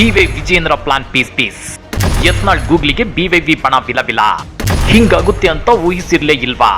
B Y Vijendra plan piece piece Yatnal ಗೂಗ್ಲಿಗೆ ಬಿವೈವಿ ಪಣ ಬಿಲ ಹಿಂಗಾಗುತ್ತೆ ಅಂತ ಊಹಿಸಿರ್ಲೇ ಇಲ್ವಾ?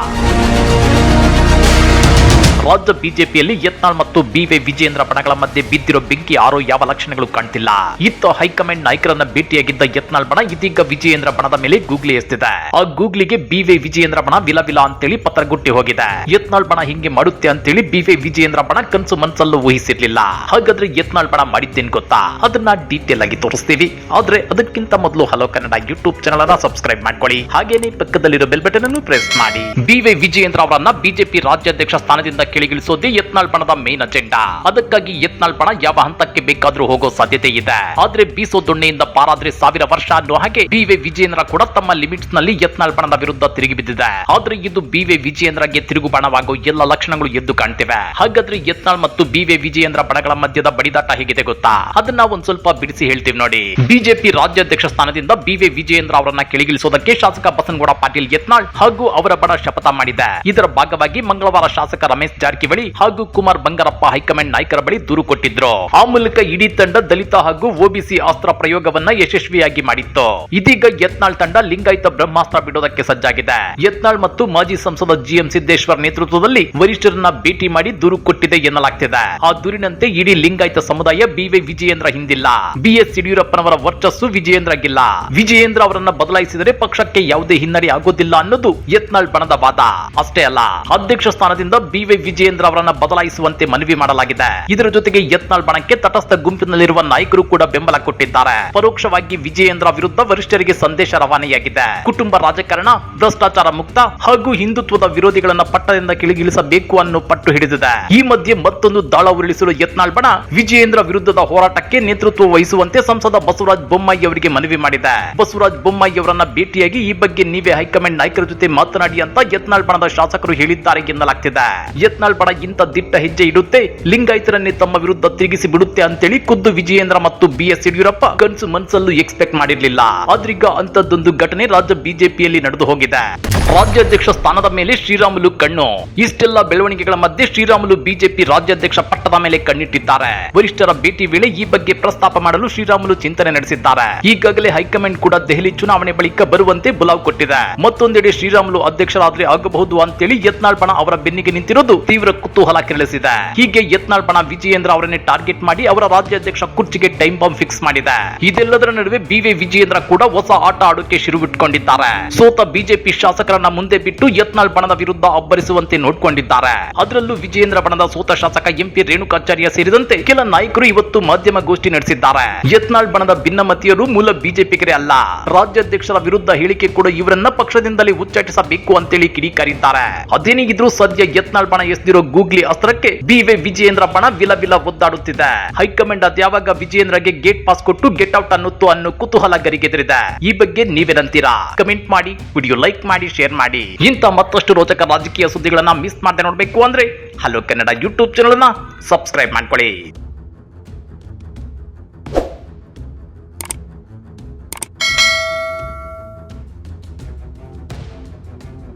ರಾಜ್ಯ ಬಿಜೆಪಿಯಲ್ಲಿ ಯತ್ನಾಳ್ ಮತ್ತು ಬಿವೈ ವಿಜೇಂದ್ರ ಬಣಗಳ ಮಧ್ಯೆ ಬಿದ್ದಿರೋ ಬೆಂಕಿ ಯಾರೋ ಯಾವ ಲಕ್ಷಣಗಳು ಕಾಣ್ತಿಲ್ಲ? ಇತ್ತ ಹೈಕಮಾಂಡ್ ನಾಯಕರನ್ನ ಭೇಟಿಯಾಗಿದ್ದ ಯತ್ನಾಳ್ ಬಣ ಇದೀಗ ವಿಜಯೇಂದ್ರ ಬಣದ ಮೇಲೆ ಗೂಗ್ಲಿ ಎಸ್ತಿದೆ. ಆ ಗೂಗ್ಲಿಗೆ ಬಿವೈ ವಿಜಯೇಂದ್ರ ಬಣ ವಿಲ ವಿಲ ಅಂತೇಳಿ ಪತ್ರಗುಟ್ಟಿ ಹೋಗಿದೆ. ಯತ್ನಾಳ್ ಬಣ ಹಿಂಗೆ ಮಾಡುತ್ತೆ ಅಂತೇಳಿ ಬಿವೈ ವಿಜಯೇಂದ್ರ ಬಣ ಕನ್ಸು ಮನ್ಸಲ್ಲೂ ಊಹಿಸಿರ್ಲಿಲ್ಲ. ಹಾಗಾದ್ರೆ ಯತ್ನಾಳ್ ಬಣ ಮಾಡಿದ್ದೇನ್ ಗೊತ್ತಾ? ಅದನ್ನ ಡೀಟೇಲ್ ಆಗಿ ತೋರಿಸ್ತೀವಿ. ಆದ್ರೆ ಅದಕ್ಕಿಂತ ಮೊದಲು ಹಲೋ ಕನ್ನಡ ಯೂಟ್ಯೂಬ್ ಚಾನಲ್ ಅನ್ನ ಸಬ್ಸ್ಕ್ರೈಬ್ ಮಾಡ್ಕೊಳ್ಳಿ. ಹಾಗೇನೆ ಪಕ್ಕದಲ್ಲಿರೋ ಬೆಲ್ ಬಟನ್ ಅನ್ನು ಪ್ರೆಸ್ ಮಾಡಿ. ಬಿವೈ ವಿಜಯೇಂದ್ರ ಅವರನ್ನ ಬಿಜೆಪಿ ರಾಜ್ಯಾಧ್ಯಕ್ಷ ಸ್ಥಾನದಿಂದ ಕೆಳಗಿಳಿಸೋದೇ ಯತ್ನಾಳ್ ಬಣದ ಮೇನ್ ಅಜೆಂಡಾ ಅದಕ್ಕಾಗಿ ಯತ್ನಾಳ್ ಬಣ ಯಾವ ಹಂತಕ್ಕೆ ಬೇಕಾದ್ರೂ ಹೋಗೋ ಸಾಧ್ಯತೆ ಇದೆ. ಆದ್ರೆ ಬೀಸೋ ದೊಣ್ಣೆಯಿಂದ ಪಾರಾದ್ರೆ ಸಾವಿರ ವರ್ಷ ಅನ್ನೋ ಹಾಗೆ ಬಿವೈ ವಿಜಯೇಂದ್ರ ಕೂಡ ತಮ್ಮ ಲಿಮಿಟ್ಸ್ನಲ್ಲಿ ಯತ್ನಾಳ್ ಬಣದ ವಿರುದ್ಧ ತಿರುಗಿ ಬಿದ್ದಿದೆ. ಆದ್ರೆ ಇದು ಬಿವೈ ವಿಜಯೇಂದ್ರಗೆ ತಿರುಗು ಬಣವಾಗೋ ಎಲ್ಲ ಲಕ್ಷಣಗಳು ಎದ್ದು ಕಾಣ್ತಿವೆ. ಹಾಗಾದ್ರೆ ಯತ್ನಾಳ್ ಮತ್ತು ಬಿವೈ ವಿಜಯೇಂದ್ರ ಬಣಗಳ ಮಧ್ಯದ ಬಡಿದಾಟ ಹೇಗಿದೆ ಗೊತ್ತಾ? ಅದನ್ನ ಒಂದ್ ಸ್ವಲ್ಪ ಬಿಡಿಸಿ ಹೇಳ್ತೀವಿ ನೋಡಿ. ಬಿಜೆಪಿ ರಾಜ್ಯಾಧ್ಯಕ್ಷ ಸ್ಥಾನದಿಂದ ಬಿವೈ ವಿಜಯೇಂದ್ರ ಅವರನ್ನ ಕೆಳಗಿಳಿಸೋದಕ್ಕೆ ಶಾಸಕ ಬಸನಗೌಡ ಪಾಟೀಲ್ ಯತ್ನಾಳ್ ಹಾಗೂ ಅವರ ಬಣ ಶಪಥ ಮಾಡಿದೆ. ಇದರ ಭಾಗವಾಗಿ ಮಂಗಳವಾರ ಶಾಸಕ ರಮೇಶ್ ಜಾರಕಿಹೊಳಿ ಹಾಗೂ ಕುಮಾರ್ ಬಂಗಾರಪ್ಪ ಹೈಕಮಾಂಡ್ ನಾಯಕರ ಬಳಿ ದೂರು ಕೊಟ್ಟಿದ್ರು. ಆ ಇಡೀ ತಂಡ ದಲಿತ ಹಾಗೂ ಒಬಿಸಿ ಅಸ್ತ್ರ ಪ್ರಯೋಗವನ್ನ ಯಶಸ್ವಿಯಾಗಿ ಮಾಡಿತ್ತು. ಇದೀಗ ಯತ್ನಾಳ್ ತಂಡ ಲಿಂಗಾಯತ ಬ್ರಹ್ಮಾಸ್ತ್ರ ಬಿಡೋದಕ್ಕೆ ಸಜ್ಜಾಗಿದೆ. ಯತ್ನಾಳ್ ಮತ್ತು ಮಾಜಿ ಸಂಸದ ಜಿಎಂ ಸಿದ್ದೇಶ್ವರ್ ನೇತೃತ್ವದಲ್ಲಿ ವರಿಷ್ಠರನ್ನ ಭೇಟಿ ಮಾಡಿ ದೂರು ಕೊಟ್ಟಿದೆ ಎನ್ನಲಾಗ್ತಿದೆ. ಆ ದೂರಿನಂತೆ ಇಡೀ ಲಿಂಗಾಯತ ಸಮುದಾಯ ಬಿವೈ ವಿಜಯೇಂದ್ರ ಹಿಂದಿಲ್ಲ. ಬಿಎಸ್ ಯಡಿಯೂರಪ್ಪನವರ ವರ್ಚಸ್ಸು ವಿಜಯೇಂದ್ರಗಿಲ್ಲ ವಿಜಯೇಂದ್ರ ಅವರನ್ನ ಬದಲಾಯಿಸಿದರೆ ಪಕ್ಷಕ್ಕೆ ಯಾವುದೇ ಹಿನ್ನಡೆ ಆಗೋದಿಲ್ಲ ಅನ್ನೋದು ಯತ್ನಾಳ್ ಬಣದ ವಾದ. ಅಷ್ಟೇ ಅಲ್ಲ, ಅಧ್ಯಕ್ಷ ಸ್ಥಾನದಿಂದ ಬಿವೈ ವಿಜಯೇಂದ್ರ ಅವರನ್ನ ಬದಲಾಯಿಸುವಂತೆ ಮನವಿ ಮಾಡಲಾಗಿದೆ. ಇದರ ಜೊತೆಗೆ ಯತ್ನಾಳ್ ಬಣಕ್ಕೆ ತಟಸ್ಥ ಗುಂಪಿನಲ್ಲಿರುವ ನಾಯಕರು ಕೂಡ ಬೆಂಬಲ ಕೊಟ್ಟಿದ್ದಾರೆ. ಪರೋಕ್ಷವಾಗಿ ವಿಜಯೇಂದ್ರ ವಿರುದ್ಧ ವರಿಷ್ಠರಿಗೆ ಸಂದೇಶ ರವಾನೆಯಾಗಿದೆ. ಕುಟುಂಬ ರಾಜಕಾರಣ, ಭ್ರಷ್ಟಾಚಾರ ಮುಕ್ತ ಹಾಗೂ ಹಿಂದುತ್ವದ ವಿರೋಧಿಗಳನ್ನ ಪಟ್ಟದಿಂದ ಕೆಳಗಿಳಿಸಬೇಕು ಅನ್ನೋ ಪಟ್ಟು ಹಿಡಿದಿದೆ. ಈ ಮಧ್ಯೆ ಮತ್ತೊಂದು ದಾಳ ಉರುಳಿಸಲು ಯತ್ನಾಳ್ಬಣ ವಿಜಯೇಂದ್ರ ವಿರುದ್ಧದ ಹೋರಾಟಕ್ಕೆ ನೇತೃತ್ವ ವಹಿಸುವಂತೆ ಸಂಸದ ಬಸವರಾಜ ಬೊಮ್ಮಾಯಿ ಅವರಿಗೆ ಮನವಿ ಮಾಡಿದೆ. ಬಸವರಾಜ ಬೊಮ್ಮಾಯಿ ಅವರನ್ನ ಭೇಟಿಯಾಗಿ ಈ ಬಗ್ಗೆ ನೀವೇ ಹೈಕಮಾಂಡ್ ನಾಯಕರ ಜೊತೆ ಮಾತನಾಡಿ ಅಂತ ಯತ್ನಾಳ್ಬಣದ ಶಾಸಕರು ಹೇಳಿದ್ದಾರೆ ಎನ್ನಲಾಗ್ತಿದೆ. ಯತ್ನಾಳ್ಬಣ ಇಂತ ದಿಟ್ಟ ಹೆಜ್ಜೆ ಇಡುತ್ತೆ, ಲಿಂಗಾಯತರನ್ನೇ ತಮ್ಮ ವಿರುದ್ಧ ತಿರುಗಿಸಿ ಬಿಡುತ್ತೆ ಅಂತೇಳಿ ಖುದ್ದು ವಿಜಯೇಂದ್ರ ಮತ್ತು ಬಿ ಎಸ್ ಯಡಿಯೂರಪ್ಪ ಕನ್ಸು ಮನ್ಸಲ್ಲೂ ಎಕ್ಸ್ಪೆಕ್ಟ್ ಮಾಡಿರ್ಲಿಲ್ಲ. ಆದ್ರೀಗ ಅಂತದ್ದೊಂದು ಘಟನೆ ರಾಜ್ಯ ಬಿಜೆಪಿಯಲ್ಲಿ ನಡೆದು ಹೋಗಿದೆ. ರಾಜ್ಯಾಧ್ಯಕ್ಷ ಸ್ಥಾನದ ಮೇಲೆ ಶ್ರೀರಾಮುಲು ಕಣ್ಣು. ಇಷ್ಟೆಲ್ಲ ಬೆಳವಣಿಗೆಗಳ ಮಧ್ಯೆ ಶ್ರೀರಾಮುಲು ಬಿಜೆಪಿ ರಾಜ್ಯಾಧ್ಯಕ್ಷ ಪಟ್ಟದ ಮೇಲೆ ಕಣ್ಣಿಟ್ಟಿದ್ದಾರೆ. ವರಿಷ್ಠರ ಭೇಟಿ ವೇಳೆ ಈ ಬಗ್ಗೆ ಪ್ರಸ್ತಾಪ ಮಾಡಲು ಶ್ರೀರಾಮುಲು ಚಿಂತನೆ ನಡೆಸಿದ್ದಾರೆ. ಈಗಾಗಲೇ ಹೈಕಮಾಂಡ್ ಕೂಡ ದೆಹಲಿ ಚುನಾವಣೆ ಬಳಿಕ ಬರುವಂತೆ ಬುಲಾವ್ ಕೊಟ್ಟಿದೆ. ಮತ್ತೊಂದೆಡೆ ಶ್ರೀರಾಮುಲು ಅಧ್ಯಕ್ಷರಾದ್ರೆ ಆಗಬಹುದು ಅಂತೇಳಿ ಯತ್ನಾಳ್ ಬಣ ಅವರ ಬೆನ್ನಿಗೆ ನಿಂತಿರೋದು ತೀವ್ರ ಕುತೂಹಲ ಕೆರಳಿಸಿದೆ. ಹೀಗೆ ಯತ್ನಾಳ್ ಬಣ ವಿಜಯೇಂದ್ರ ಅವರನ್ನೇ ಟಾರ್ಗೆಟ್ ಮಾಡಿ ಅವರ ರಾಜ್ಯಾಧ್ಯಕ್ಷ ಕುರ್ಚಿಗೆ ಟೈಮ್ ಬಾಂಬ್ ಫಿಕ್ಸ್ ಮಾಡಿದೆ. ಇದೆಲ್ಲದರ ನಡುವೆ ಬಿವಿ ವಿಜಯೇಂದ್ರ ಕೂಡ ಹೊಸ ಆಟ ಆಡೋಕೆ ಶುರು ಬಿಟ್ಕೊಂಡಿದ್ದಾರೆ ಸೋತ ಬಿಜೆಪಿ ಶಾಸಕರನ್ನ ಮುಂದೆ ಬಿಟ್ಟು ಯತ್ನಾಳ್ ಬಣದ ವಿರುದ್ಧ ಅಬ್ಬರಿಸುವಂತೆ ನೋಡ್ಕೊಂಡಿದ್ದಾರೆ. ಅದರಲ್ಲೂ ವಿಜಯೇಂದ್ರ ಬಣದ ಸೋತ ಶಾಸಕ ಎಂಪಿ ರೇಣುಕಾಚಾರ್ಯ ಸೇರಿದಂತೆ ಕೆಲ ನಾಯಕರು ಇವತ್ತು ಮಾಧ್ಯಮ ಗೋಷ್ಠಿ ನಡೆಸಿದ್ದಾರೆ. ಯತ್ನಾಳ್ ಬಣದ ಭಿನ್ನಮತಿಯರು ಮೂಲ ಬಿಜೆಪಿಗರೇ ಅಲ್ಲ. ರಾಜ್ಯಾಧ್ಯಕ್ಷರ ವಿರುದ್ಧ ಹೇಳಿಕೆ ಕೂಡ ಇವರನ್ನ ಪಕ್ಷದಿಂದಲೇ ಉಚ್ಚಾಟಿಸಬೇಕು ಅಂತೇಳಿ ಕಿಡಿಕಾರಿದ್ದಾರೆ. ಅದೇನೇ ಇದ್ರೂ ಸದ್ಯ ಯತ್ನಾಳ್ ಬಣ ಎಸ್ದಿರೋ ಗೂಗ್ಲಿ ಅಸ್ತ್ರಕ್ಕೆ ಬಿವಿ ವಿಜಯೇಂದ್ರ ಬಣ ವಿಲ ವಿಲ ಒದ್ದಾಡುತ್ತಿದೆ. ಹೈಕಮಾಂಡ್ ಅದ್ಯಾವಾಗ ವಿಜಯೇಂದ್ರಗೆ ಗೇಟ್ ಪಾಸ್ ಕೊಟ್ಟು ಗೆಟ್ ಔಟ್ ಅನ್ನುತ್ತು ಅನ್ನೋ ಕುತೂಹಲ ಗರಿಗೆದರಿದೆ ಈ ಬಗ್ಗೆ ನೀವೇನಂತೀರಾ ಕಮೆಂಟ್ ಮಾಡಿ, ವಿಡಿಯೋ ಲೈಕ್ ಮಾಡಿ, ಶೇರ್ ಮಾಡಿ. ಇಂಥ ಮತ್ತಷ್ಟು ರೋಚಕ ರಾಜಕೀಯ ಸುದ್ದಿಗಳನ್ನ ಮಿಸ್ ಮಾಡದೆ ನೋಡಬೇಕು ಅಂದ್ರೆ hello Kannada YouTube channel subscribe ಮಾಡ್ಕೊಳ್ಳಿ.